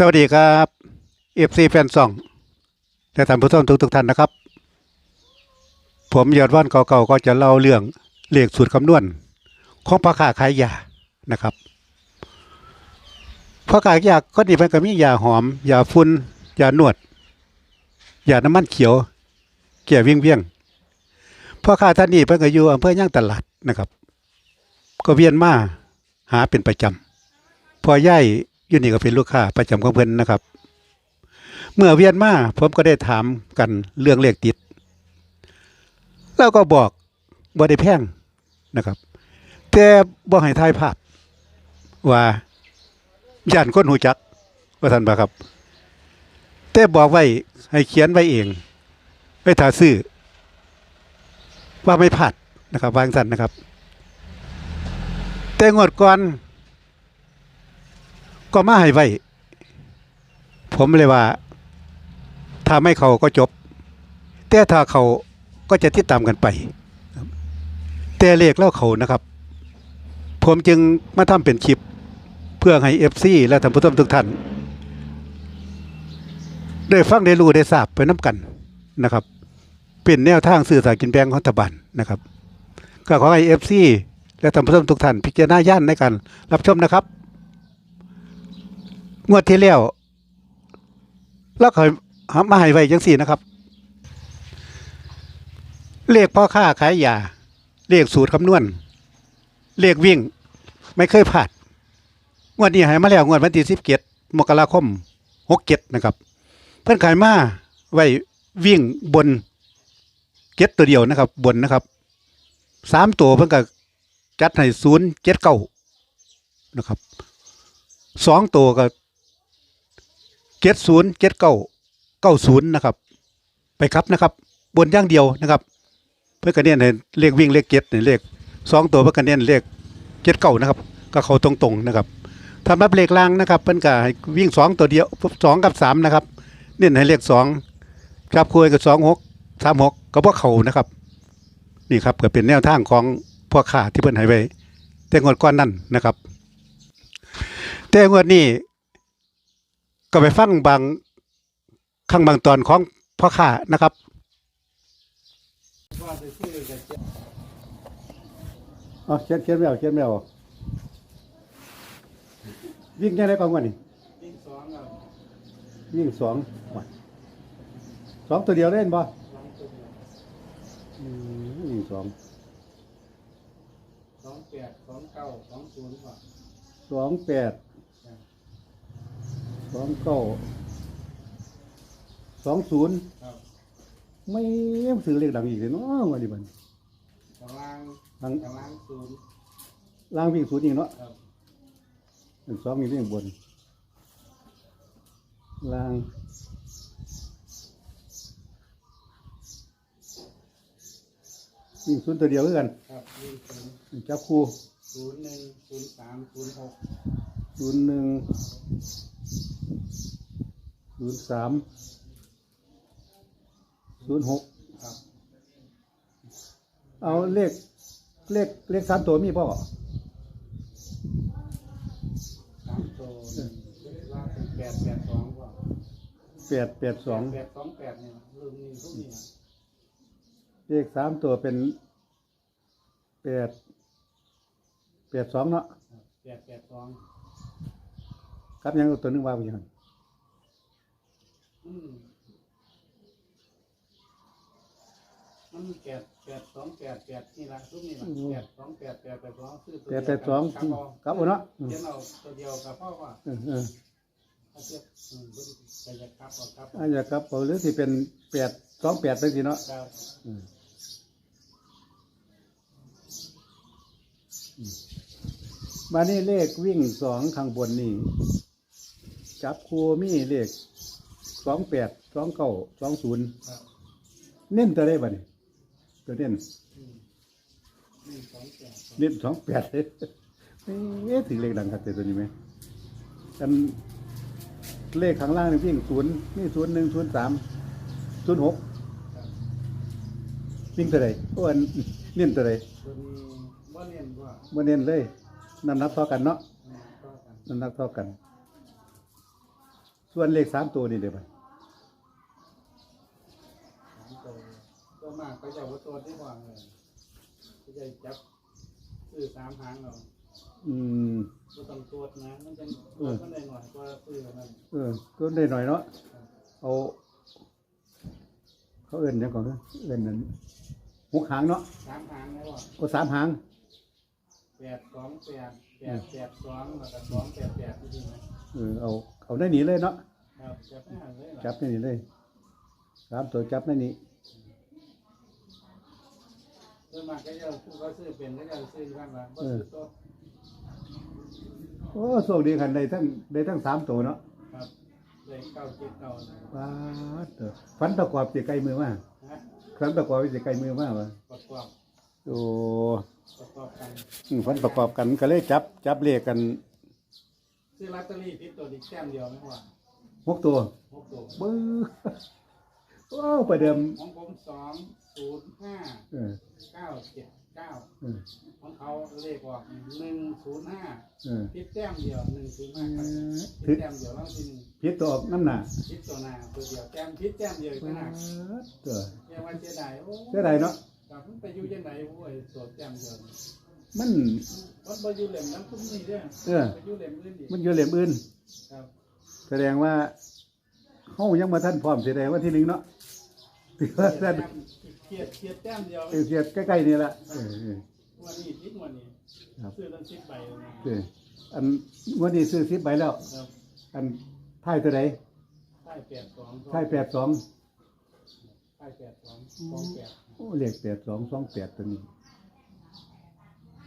สวัสดีครับเอฟซีแฟนซองและท่านผู้ชมทุกทุกๆท่านนะครับ ผมยอดว่านเก่าๆก็จะเล่าเรื่องเลขสูตรคำนวณของพ่อค้าขายยานะครับพ่อค้ายาก็นี่เป็นก็มียาหอมยาฟุ้นยานวดยาน้ำมันเขียวเกี่ยวิ่งเวียงพ่อค้าท่านนี้เพิ่นก็อยู่อำเภอย่างตลาดนะครับ ก็เวียนมาหาเป็นประจำพอย่าย อยู่นี่ก็เป็นลูกค้าประจำของเพิ่นนะครับ เมื่อเวียนมาผมก็ได้ถามกันเรื่องเลขติด แล้วก็บอกบ่ได้แพงนะครับ แต่บ่ให้ทายภาพ ว่าย่านคนหูจักว่าท่านบ่ครับ แต่บอกไว้ให้เขียนไว้เองไว้ถ้าซื้อว่าไม่พลาดนะครับวางสันนะครับ แต่งวดก่อน ก็มาให้ไว้ ผมเลยว่า ถ้าไม่เขาก็จบ แต่ถ้าเขาก็จะติดตามกันไป แต่เลขเล่าเขานะครับ ผมจึงมาทำเป็นคลิป เพื่อให้เอฟซีและท่านผู้ชมทุกท่านได้ฟังได้รู้ได้ทราบไปน้ำกันนะครับ เป็นแนวทางสื่อสารกินแบงของรัฐบาลนะครับก็ขอให้เอฟซีและท่านผู้ชมทุกท่านพิจารณาย่านในการรับชมนะครับ งวดที่แล้วแล้วเขามาให้ไว้จังสี่นะครับ เลขพ่อค้าขายยา เลขสูตรคำนวณ เลขวิ่ง ไม่เคยผ่านงวดนี้ให้มาแล้วงวดวันที่สิบเกตมกราคมหกเกตนะครับ เพิ่อนขายมาไว้วิ่งบนเกตตัวเดียวนะครับ บนนะครับสามตัวเพิ่อนก็จัดให้ศูนย์เจ็ดเก้านะครับสองตัวก็ เจ็ดศูนย์เจ็ดเก้าเก้าศูนย์นะครับ ไปครับนะครับ บนย่างเดียวนะครับ เพื่อกระเนี่ยให้เลขวิ่งเลขเจ็ดเนี่ยเลขสองตัวเพื่อกระเนี่ยเลขเจ็ดเก้านะครับ ก็เขาตรงๆนะครับทำรับเลขล่างนะครับเพิ่นก็ให้วิ่งสองตัวเดียวสองกับสามนะครับเน้นให้เลขสองจับคุยกับสองหกสามหกก็พวกเขานะครับ นี่ครับก็เป็นแนวทางของพ่อค้าที่เพิ่นให้ไว้แต่งวดก้อนนั่นนะครับ แต่งวดนี้ ก็ไปฟังบางข้างบางตอนของพ่อค้านะครับอ๋อเขียนเขียนไม่เอาเขียนไม่เอาวิ่งแค่ไหนก่อนวันนี้วิ่งสองครับวิ่งสองว่ะสองตัวเดียวเล่นบ่สองตัวเดียวอืมวิ่งสองสองแปดสองเก้าสองศูนย์ก่อนสองแปด สองเก้าสองศูนย์ครับไม่ซื้อเลขดังอีกเลยเนาะวันนี้บัดนกำลังลังกำลังศูนย์ล่างวิ่งศูนย์อีกเนาะครับอันสองมีเรื่องบนล่างวิ่งศูนย์ตัวเดียวคือกันครับวิ่งศูนย์จับคู่ศูนย์หนึ่งศูนย์สามศูนย์หกศูนย์หนึ่ง ศูนย์สามศูนย์หกครับ เอาเลขเลขเลขสามตัวมีป่ะสามตัวหนึ่งว่าเป็นแปดแปดสองก่อนแปดแปดสองแปดสองแปดเนี่ยลืมนี่ทุกนี่นะเลขสามตัวเป็นแปดแปดสองเนาะครับแปดแปดสอง ครับยังตัวหนึงว่าไปยังอืมมันแปดแปดสองแปดแปดนี่ละทุกนี่ละแปดสองแปดแปดแปดสองซื้อตัวแปเดีดยวแปดสองครับเอาครับเอาเนาะอืมเขียนเอาตัวเดียวกับพ่อว่าเออเออเขาเทียบอืมบ่ได้ใส่ครับเอาครับอันนี้ครับเอาหรือที่เป็นแปดสองแปดเป็นสิเนาะครับอืมอืมมานี่เลขวิ่งสองข้างบนนี่ จับคูมีเลขสองแปดสองเก้าสองศูนย์ครับเน้นตัวได้บ่เนี่ยตัวเน้นอืมหนึ่งสองแปดสองเน้นสองแปดเลยเอ๊ะถึงเลขดังครับแต่ตัวนี้ไหมกันเลขข้างล่างนี่วิ่งศูนย์นี่ศูนย์หนึ่งศูนย์สามศูนย์หกครับวิ่งตัวใดโอ้อันเน้นตัวใดตัวนี้ว่าเรียนว่าบ่เน้นเลยน้ำหนักเท่ากันเนาะอืมก็กัน น้ำหนักเท่ากัน ส่วนเลขสามตัวนี่เดี๋ยวไปสามตัวตัวมากก็จะว่าตัวที่วางเลยก็จะจับซื้อสามหางเราอืมก็ต้องตรวจนะมันจะตรวจมันได้หน่อยกว่าซื้อมันเออก็ได้หน่อยเนาะเอาเขาเอิ้นหยังก่อนเอิ้นนั่นหกหางเนาะสามหางแล้วอะก็สามหางแปดสองแปดแปดแปดสองแล้วก็สองแปดแปดจริงๆนะเออเอา เอาได้หนีเลยเนาะครับจับไม่หันเลยเหรอจับได้หนีเลยสามตัวจับได้หนีตัวมากก็จะผู้เขาซื้อเป็นก็จะซื้อข้างหลังก็ซื้อโต๊ะโอ้โชคดีคันได้ทั้งได้ทั้งสามตัวเนาะครับเลยเก้าเจ็ดเก้านะว้าดเถอะฟันประกอบจะใกล้มือมากฮะฟันประกอบจะใกล้มือมากวะประกอบโอ้ประกอบกัน อืมฟันประกอบกันก็เลยจับจับเลขกัน ซื้อลอตเตอรี่พิษตัวดีแต้มเดียวไม่ว่าหกตัวหกตัวบื้อโอ้ประเดิมของผมสองศูนย์ห้าเออเก้าเจ็ดเก้าเออของเขาเลขออกหนึ่งศูนย์ห้าเออพิษแต้มเดียวหนึ่งศูนย์ห้าครับถึพิษงแต้มเดียวแล้วทีหนึงพิษตัวออกน้ำหนาพิษตัวหนาตัวเดียวแต้มพิษแต้มเดียวอีกต่างหากตัวเรียกว่าเสียดายโอ้เสียดายเนาะครับมันไปอยู่ยังไงโอ้ยตัวแต้มเดียว มันมันไปอยู่เหล่มน้ำทุ่มนี่เด้อเออไปอยู่เหล่มอื่นดิมันอยู่เหลี่ยมอื่น ครับแสดงว่าเขายังมาท่านพร้อมแสดงว่าที่หนึ่งเนาะถือว่าท่านเกียดเกียดแต้มเดียวเสียดใกล้ๆนี่แหละเออเออ วันนี้พิษวันนี้ครับ ซื้อตั้งสิบใบเลยนะเอออันวันนี้ซื้อสิบใบแล้ว ครับอันท้ายตัวไหนใช่แปดสองท้ายแปดสองใช่แปดสองสองแปดโอ้เลขแปดสองสองแปดตัวนี้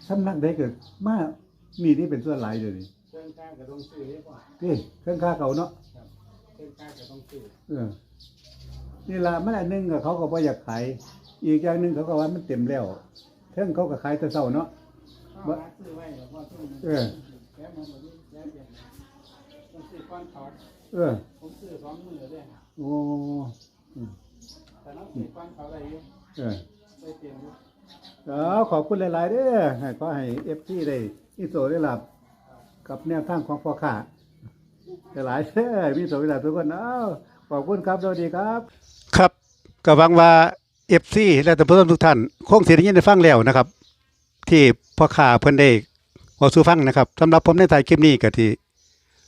สำนักได้เกิดมามีนี่เป็นส่วนหลายเลยนี่เครื่องกล้าก็ต้องซื้อได้ป่ะเอ้เครื่องค่าเก่าเนาะครับเครื่องกล้าก็ต้องซื้อเออนี่ละมันอันหนึงก็เขาก็บ่อยากขายอีกอย่างหนึ่งเขาก็ว่ามันเต็มแล้วเทิงเขาก็ขายแต่เช้าเนาะ ข้าวร้านซื้อไว้หรอกว่าซื้อมันเออแค่มันแบบนี้แค่เดียวต้องซื้อก้อนเขาเออผมซื้อสองมือเลยโอ้อืมแต่น้องซื้อก้อนเขาอะไรอยู่เออได้เตรียมอยู่ เอาขอบคุณหลาย ๆเด้อให้ขอให้เอฟซีได้อิโซได้หลับ กับแนวทางของพ่อข้าหลายเด้อมีโสวิลาทุกคนเอาขอบคุณครับสวัสดีครับ ครับก็หวังว่าเอฟซีและท่านผู้ชมทุกท่านคงเสียได้ยินได้ฟังแล้วนะครับ ที่พ่อข้าเพิ่นได้เว้าสู่ฟังนะครับสำหรับผมในถ่ายคลิปนี้ก็ที่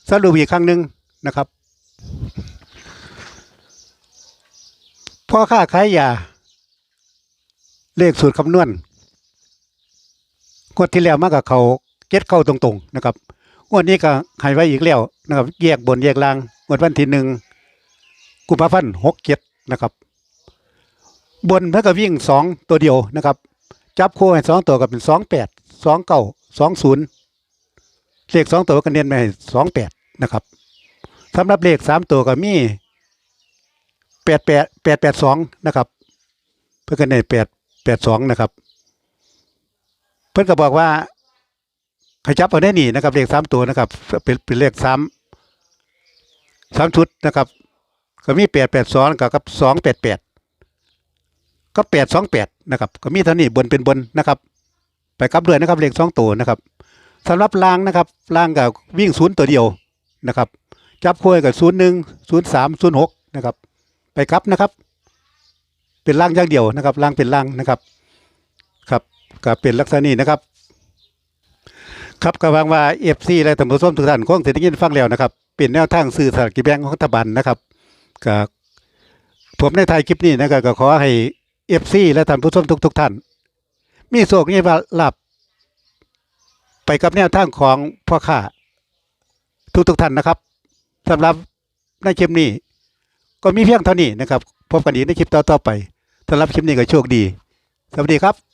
สรุปอีกครั้งหนึ่งนะครับพ่อค้าขายยา เลขสูตรคำนวณงวดที่แล้วมากับเขาเก็ดเข้าตรงๆนะครับงวดนี้ก็ให้ไว้อีกแล้วนะครับ แยกบนแยกล่างงวดวันที่หนึ่งกุมภาพันธ์หกเจ็ดนะครับ บนเท่ากับวิ่งสองตัวเดียวนะครับ จับคู่ให้สองตัวก็เป็นสองแปดสองเก้าสองศูนย์เลขสองตัวก็เน้นไปสองแปดนะครับสำหรับเลขสามตัวก็มีแปดแปดแปดแปดสองนะครับ เพื่อกันในแปด แปดสองนะครับ เพื่อนก็บอกว่าขจับเอาได้หนีนะครับเลขสามตัวนะครับ เป็นเป็นเลขสามสามชุดนะครับ ก็มีแปดแปดสองกับสองแปดแปดก็แปดสองแปดนะครับ ก็มีเท่านี้บนเป็นบนนะครับ ไปกลับด้วยนะครับเลขสองตัวนะครับสำหรับล่างนะครับล่างกับวิ่งศูนย์ตัวเดียวนะครับ จับคู่กับศูนย์หนึ่งศูนย์สามศูนย์หกนะครับ ไปกลับนะครับ เป็นล่างอย่างเดียวนะครับล่างเป็นล่างนะครับ ครับก็เป็นลักษณะนี้นะครับ ครับก็หวังว่าเอฟซีและท่านผู้มทุกท่านคงจะได้ยินฟังแล้วนะครับ เป็นแนวทางสื่อสารกิจแบงของรัฐบาลนะครับก็ผมในไทยคลิปนี้นะครับก็ขอให้เอฟซีและท่านผู้ชมทุกทุกท่าน มีโชคมีลาภไปกับแนวทางของพ่อค้าทุกทุกท่านนะครับสำหรับในคลิปนี้ ก็มีเพียงเท่านี้นะครับ พบกันอีกในคลิปต่อๆไปสำหรับคลิปนี้ก็โชคดี สวัสดีครับ